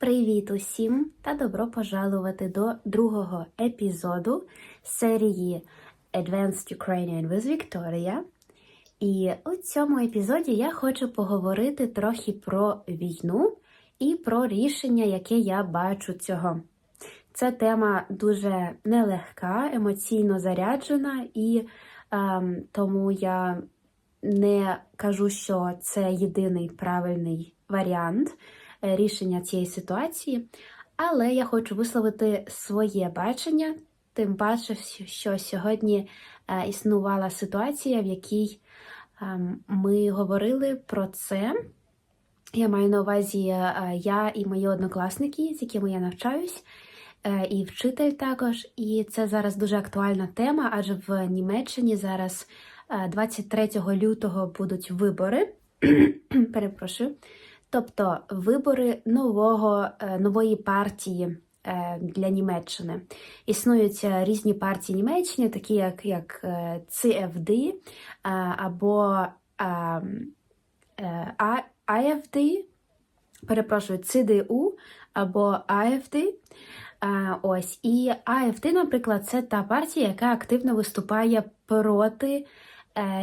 Привіт усім та добро пожалувати до другого епізоду серії Advanced Ukrainian with Victoria. І у цьому епізоді я хочу поговорити трохи про війну і про рішення, яке я бачу цього. Це тема дуже нелегка, емоційно заряджена, і ем, тому я не кажу, що це єдиний правильний варіант рішення цієї ситуації, але я хочу висловити своє бачення, тим паче, що сьогодні е, існувала ситуація, в якій ем, ми говорили про це. Я маю на увазі е, я і мої однокласники, з якими я навчаюсь, е, і вчитель також. І це зараз дуже актуальна тема, адже в Німеччині зараз е, 23 лютого будуть вибори. Перепрошую. Тобто вибори нового, е, нової партії е, для Німеччини. Існують різні партії Німеччини, такі як, як е, CFD або AFD, перепрошую, CDU або AFD. Ось і AFD, наприклад, це та партія, яка активно виступає проти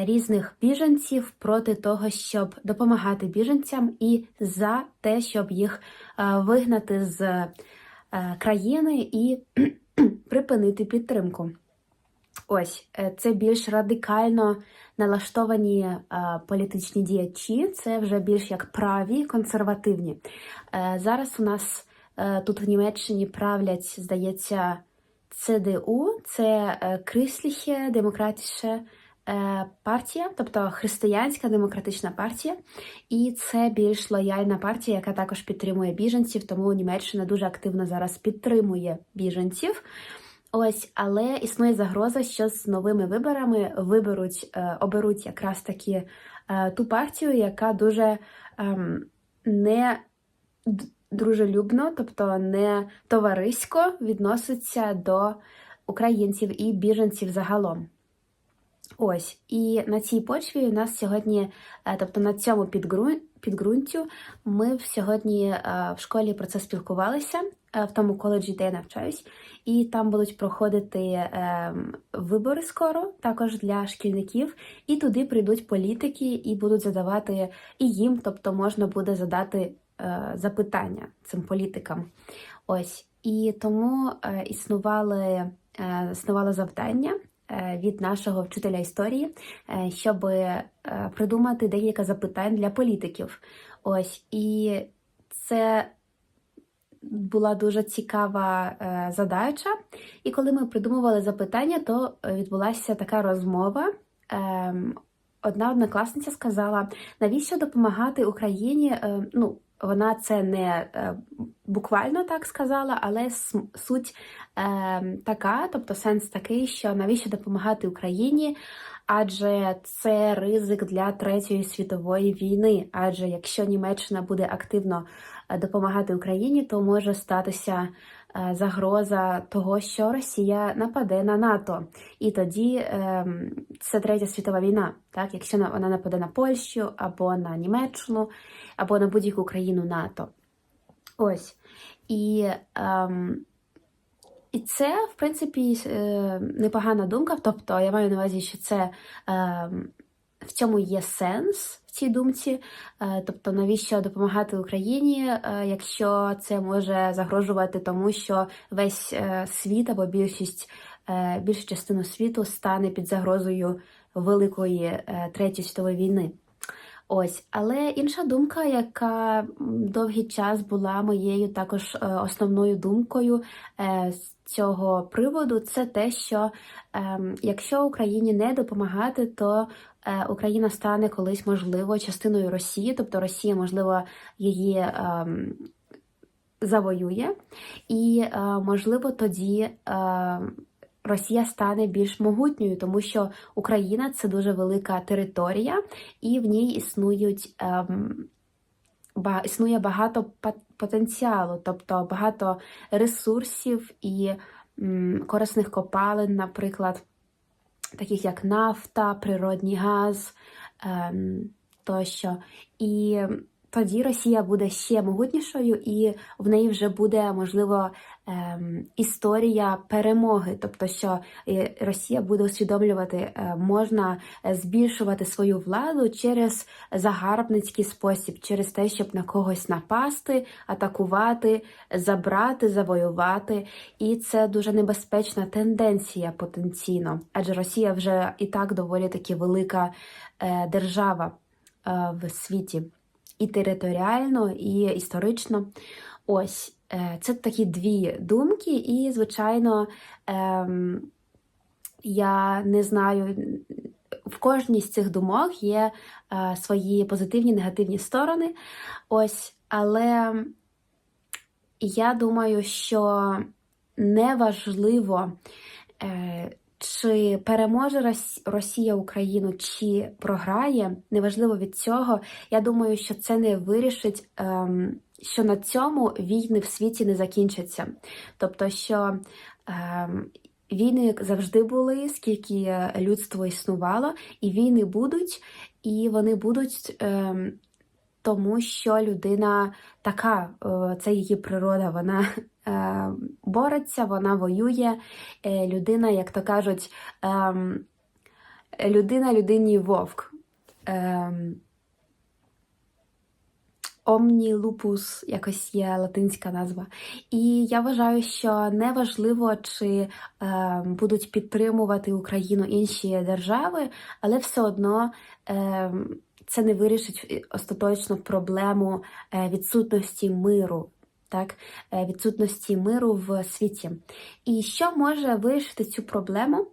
різних біженців, проти того, щоб допомагати біженцям, і за те, щоб їх е, вигнати з е, країни і припинити підтримку. Ось е, це більш радикально налаштовані е, політичні діячі, це вже більш як праві, консервативні. Е, зараз у нас е, тут в Німеччині правлять, здається, ЦДУ, це е, Крисліхе демократичне е, партія, тобто християнська демократична партія, і це більш лояльна партія, яка також підтримує біженців, тому Німеччина дуже активно зараз підтримує біженців. Ось, але існує загроза, що з новими виборами виберуть, е, оберуть якраз таки е, ту партію, яка дуже ем, не дружелюбно, тобто не товарисько відноситься до українців і біженців загалом. Ось, і на цій почві у нас сьогодні, е, тобто на цьому підґрун- підґрунтю, ми сьогодні е, в школі про це спілкувалися е, в тому коледжі, де я навчаюсь, і там будуть проходити е, вибори скоро, також для шкільників, і туди прийдуть політики і будуть задавати і їм, тобто можна буде задати запитання цим політикам. Ось, і тому існували, існувало завдання від нашого вчителя історії, е, щоб е, придумати декілька запитань для політиків. Ось і це була дуже цікава е, задача. І коли ми придумували запитання, то е, відбулася така розмова. Ем, Одна однокласниця сказала, навіщо допомагати Україні? Е, Ну, вона це не е, буквально так сказала, але суть е, така, тобто сенс такий, що навіщо допомагати Україні? Адже це ризик для Третьої світової війни. Адже якщо Німеччина буде активно е, допомагати Україні, то може статися загроза того, що Росія нападе на НАТО. І тоді ем, це третя світова війна. Так, якщо вона нападе на Польщу або на Німеччину, або на будь-яку країну НАТО. Ось. І, ем, і це, в принципі, е, непогана думка. Тобто, я маю на увазі, що це ем, в цьому є сенс в цій думці. Е, Тобто, навіщо допомагати Україні, е, якщо це може загрожувати тому, що весь е, світ або більшість більшу частину світу стане під загрозою Великої Третьої світової війни. Ось, але інша думка, яка довгий час була моєю також е, основною думкою е, з цього приводу, це те, що ем, якщо Україні не допомагати, то е, Україна стане колись можливо частиною Росії, тобто Росія, можливо, її ем, завоює, і можливо тоді. Росія стане більш могутньою, тому що Україна це дуже велика територія, і в ній існують ем, ба, існує багато пот- потенціалу, тобто багато ресурсів і м, корисних копалин, наприклад, таких як нафта, природній газ ем, тощо. І тоді Росія буде ще могутнішою, і в неї вже буде можливо ем, історія перемоги. Тобто, що е, Росія буде усвідомлювати, е, можна е, збільшувати свою владу через загарбницький спосіб, через те, щоб на когось напасти, атакувати, забрати, завоювати. І це дуже небезпечна тенденція потенційно, адже Росія вже і так доволі таки велика держава в світі і територіально, і історично. Ось е, це такі дві думки, і, звичайно, ем, я не знаю, в кожній з цих думок є е, свої позитивні негативні сторони. Ось, але я думаю, що неважливо, е, чи переможе Рос- Росія Україну, чи програє, неважливо від цього. Я думаю, що це не вирішить, ем, що на цьому війни в світі не закінчаться. Тобто, що ем, війни завжди були, скільки людство існувало, і війни будуть, і вони будуть. Тому що людина така, е, це її природа, вона е, бореться, вона воює. Е, Людина, як то кажуть, ем, людина людині вовк. Ем, lupus, якось є латинська назва. І я вважаю, що неважливо, чи е, будуть підтримувати Україну інші держави, але все одно е, це не вирішить остаточно проблему е, відсутності миру. Так, е, відсутності миру в світі. І що може вирішити цю проблему?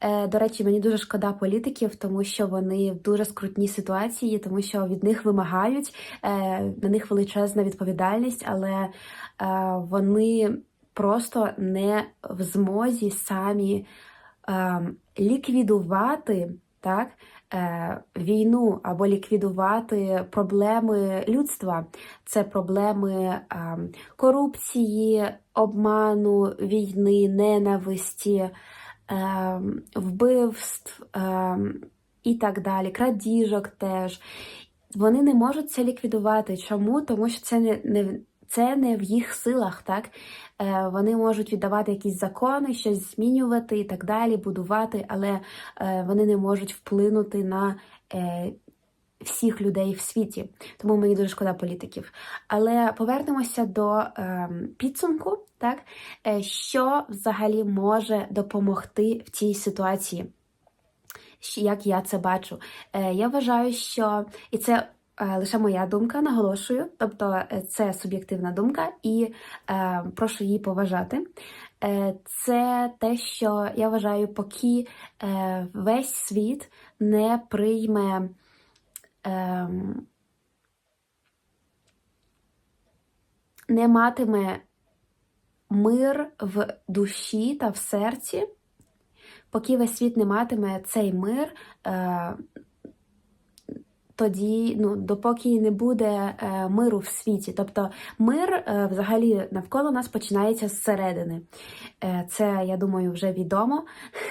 Е, До речі, мені дуже шкода політиків, тому що вони в дуже скрутній ситуації, тому що від них вимагають, е, на них величезна відповідальність, але е, вони просто не в змозі самі е, ліквідувати так, е, війну або ліквідувати проблеми людства. Це проблеми е, корупції, обману, війни, ненависті, е, вбивств е, і так далі, крадіжок теж. Вони не можуть це ліквідувати. Чому? Тому що це не, не, це не в їх силах, так? Е, Вони можуть віддавати якісь закони, щось змінювати і так далі, будувати, але е, вони не можуть вплинути на е, всіх людей в світі. Тому мені дуже шкода політиків. Але повернемося до е, підсумку, так? Що взагалі може допомогти в цій ситуації? Як я це бачу? Я вважаю, що і це лише моя думка, наголошую, тобто е, це суб'єктивна думка, і е, прошу її поважати. Е, Це те, що я вважаю, поки е, весь світ не прийме. ем, не матиме мир в душі та в серці, поки весь світ не матиме цей мир, е, тоді, ну, допоки не буде е, миру в світі. Тобто мир е, взагалі навколо нас починається зсередини. Е, Це, я думаю, вже відомо.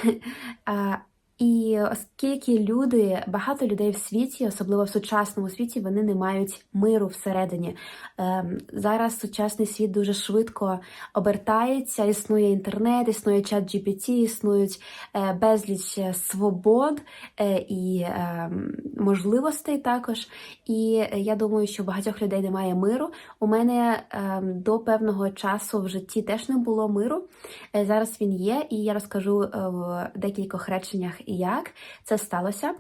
І оскільки люди, багато людей в світі, особливо в сучасному світі, вони не мають миру всередині. Ем, Зараз сучасний світ дуже швидко обертається, існує інтернет, існує чат GPT, існують е, безліч свобод е, і е, можливостей також. І я думаю, що багатьох людей немає миру. У мене е, до певного часу в житті теж не було миру. Е, Зараз він є, і я розкажу в декількох реченнях, як це сталося.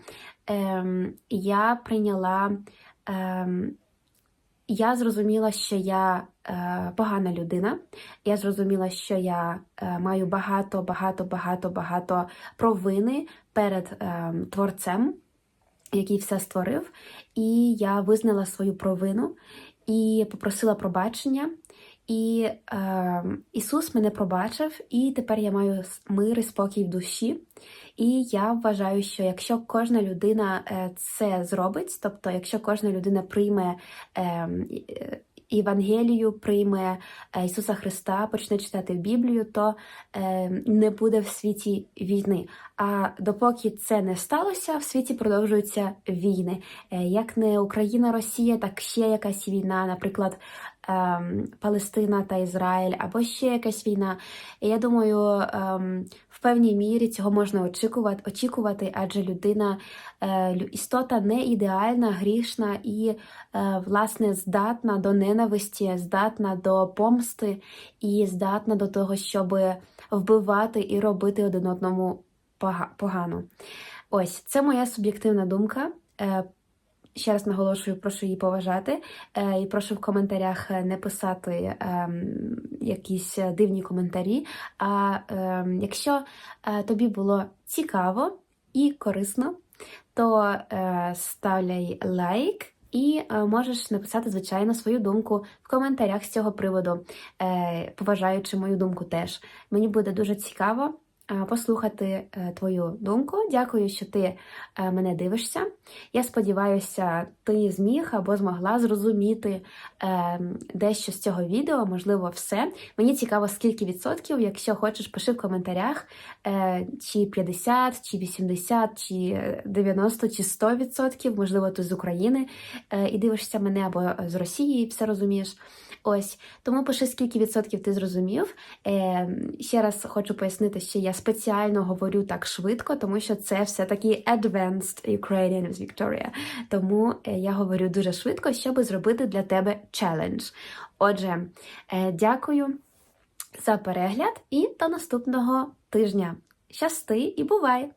Ем, Я прийняла. ем, Я зрозуміла, що я е, погана людина. Я зрозуміла, що я е, маю багато, багато, багато, багато провини перед е, творцем, який все створив. І я визнала свою провину і попросила пробачення. І е, Ісус мене пробачив, і тепер я маю мир і спокій в душі. І я вважаю, що якщо кожна людина е, це зробить, тобто, якщо кожна людина прийме е, е, Євангелію, прийме е, Ісуса Христа, почне читати Біблію, то е, не буде в світі війни. А допоки це не сталося, в світі продовжуються війни. Е, Як не Україна, Росія, так ще якась війна, наприклад, ем, Палестина та Ізраїль, або ще якась війна. І я думаю, ем, в певній мірі цього можна очікувати, очікувати адже людина, е, істота не ідеальна, грішна і, е, власне, здатна до ненависті, здатна до помсти і здатна до того, щоб вбивати і робити один одному погано. Ось це моя суб'єктивна думка. Ще раз наголошую, прошу її поважати е, і прошу в коментарях е, не писати ем, якісь е, дивні коментарі. А ем, якщо тобі було цікаво і корисно, то ставляй лайк. І можеш написати, звичайно, свою думку в коментарях з цього приводу, поважаючи мою думку теж. Мені буде дуже цікаво послухати е, твою думку. Дякую, що ти е, мене дивишся. Я сподіваюся, ти зміг або змогла зрозуміти е, дещо з цього відео, можливо, все. Мені цікаво, скільки відсотків. Якщо хочеш, пиши в коментарях, е, чи 50, чи 80, чи 90, чи 100 відсотків. Можливо, ти з України е, і дивишся мене, або з Росії, і все розумієш. Ось тому пиши, скільки відсотків ти зрозумів. Е, ще раз хочу пояснити, що я спеціально говорю так швидко, тому що це все-таки Advanced Ukrainian with Victoria. Тому е, я говорю дуже швидко, щоб зробити для тебе челендж. Отже, е, дякую за перегляд і до наступного тижня. Щасти і бувай!